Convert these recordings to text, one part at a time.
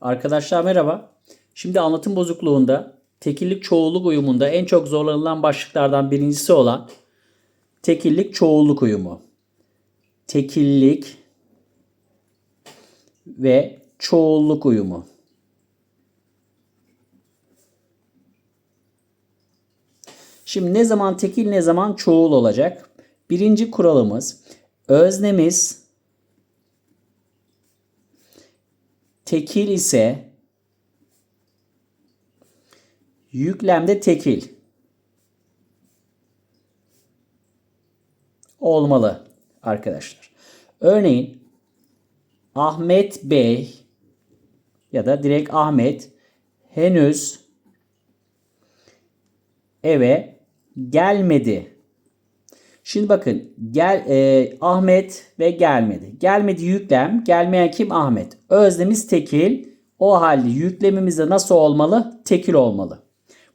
Arkadaşlar merhaba. Şimdi anlatım bozukluğunda tekillik çoğulluk uyumunda en çok zorlanılan başlıklardan birincisi olan tekillik çoğulluk uyumu. Tekillik ve çoğulluk uyumu. Şimdi ne zaman tekil ne zaman çoğul olacak? Birinci kuralımız öznemiz tekil ise yüklemde tekil olmalı arkadaşlar. Örneğin Ahmet Bey ya da direkt Ahmet henüz eve gelmedi. Şimdi bakın gel e, Ahmet ve gelmedi. Gelmedi yüklem. Gelmeyen kim? Ahmet. Öznemiz tekil. O halde yüklemimiz de nasıl olmalı? Tekil olmalı.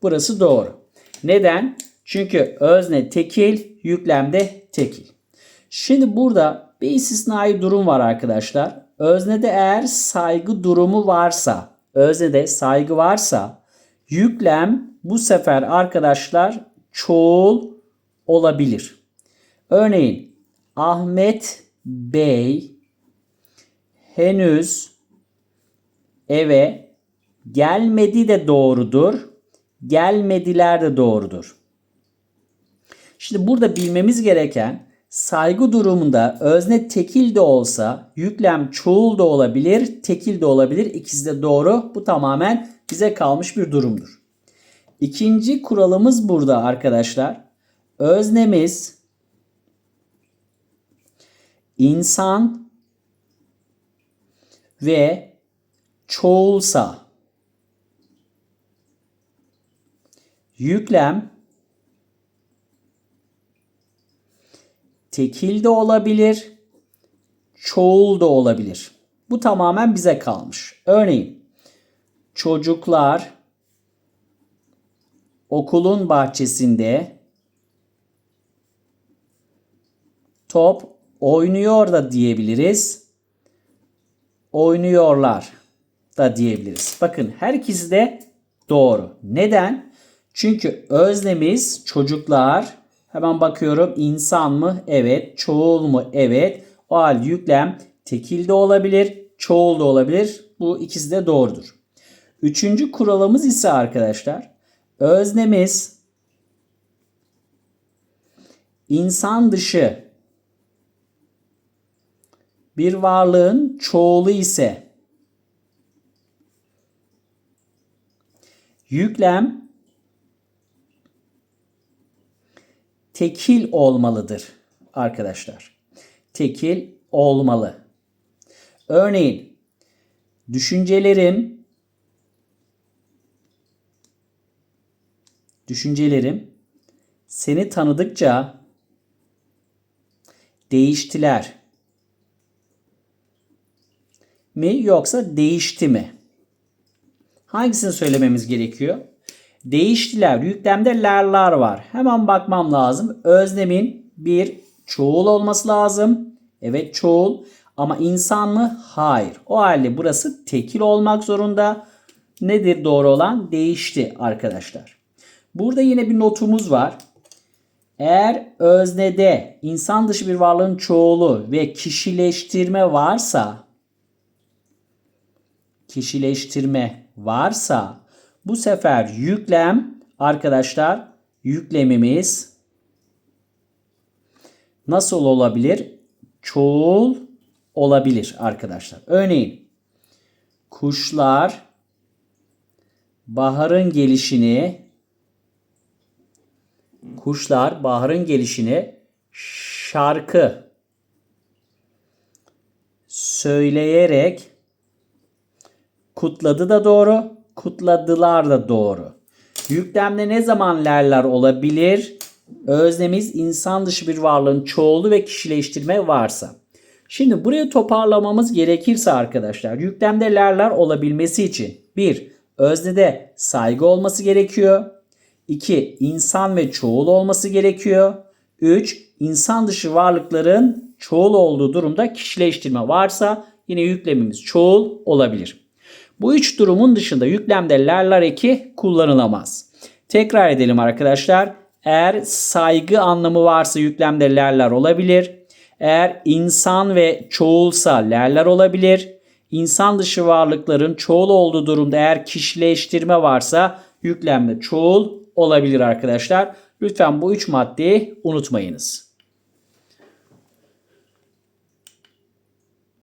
Burası doğru. Neden? Çünkü özne tekil, yüklemde tekil. Şimdi burada bir istisnai durum var arkadaşlar. Öznede eğer saygı durumu varsa, öznede saygı varsa yüklem bu sefer arkadaşlar çoğul olabilir. Örneğin Ahmet Bey henüz eve gelmedi de doğrudur. Gelmediler de doğrudur. Şimdi burada bilmemiz gereken saygı durumunda özne tekil de olsa yüklem çoğul da olabilir, tekil de olabilir. İkisi de doğru. Bu tamamen bize kalmış bir durumdur. İkinci kuralımız burada arkadaşlar. Öznemiz insan ve çoğulsa yüklem tekil de olabilir, çoğul da olabilir. Bu tamamen bize kalmış. Örneğin çocuklar okulun bahçesinde top oynuyor da diyebiliriz. Oynuyorlar da diyebiliriz. Bakın her ikisi de doğru. Neden? Çünkü öznemiz çocuklar. Hemen bakıyorum insan mı? Evet. Çoğul mu? Evet. O halde yüklem tekil de olabilir, çoğul da olabilir. Bu ikisi de doğrudur. Üçüncü kuralımız ise arkadaşlar öznemiz insan dışı bir varlığın çoğulu ise yüklem tekil olmalıdır arkadaşlar. Tekil olmalı. Örneğin düşüncelerim düşüncelerim seni tanıdıkça değiştiler mi yoksa değişti mi? Hangisini söylememiz gerekiyor? Değiştiler. Yüklemde lerler var. Hemen bakmam lazım. Öznemin bir çoğul olması lazım. Evet çoğul. Ama insan mı? Hayır. O halde burası tekil olmak zorunda. Nedir doğru olan? Değişti arkadaşlar. Burada yine bir notumuz var. Eğer öznede insan dışı bir varlığın çoğulu ve kişileştirme varsa kişileştirme varsa bu sefer yüklem arkadaşlar yüklemimiz nasıl olabilir? Çoğul olabilir arkadaşlar. Örneğin kuşlar baharın gelişini kuşlar baharın gelişini şarkı söyleyerek kutladı da doğru, kutladılar da doğru. Yüklemde ne zaman lerler olabilir? Öznemiz insan dışı bir varlığın çoğulu ve kişileştirme varsa. Şimdi buraya toparlamamız gerekirse arkadaşlar yüklemde lerler olabilmesi için 1. Öznede saygı olması gerekiyor. 2. insan ve çoğul olması gerekiyor. 3. insan dışı varlıkların çoğul olduğu durumda kişileştirme varsa yine yüklemimiz çoğul olabilir. Bu üç durumun dışında yüklemde lerler eki kullanılamaz. Tekrar edelim arkadaşlar. Eğer saygı anlamı varsa yüklemde lerler olabilir. Eğer insan ve çoğulsa lerler olabilir. İnsan dışı varlıkların çoğul olduğu durumda eğer kişileştirme varsa yüklemde çoğul olabilir arkadaşlar. Lütfen bu üç maddeyi unutmayınız.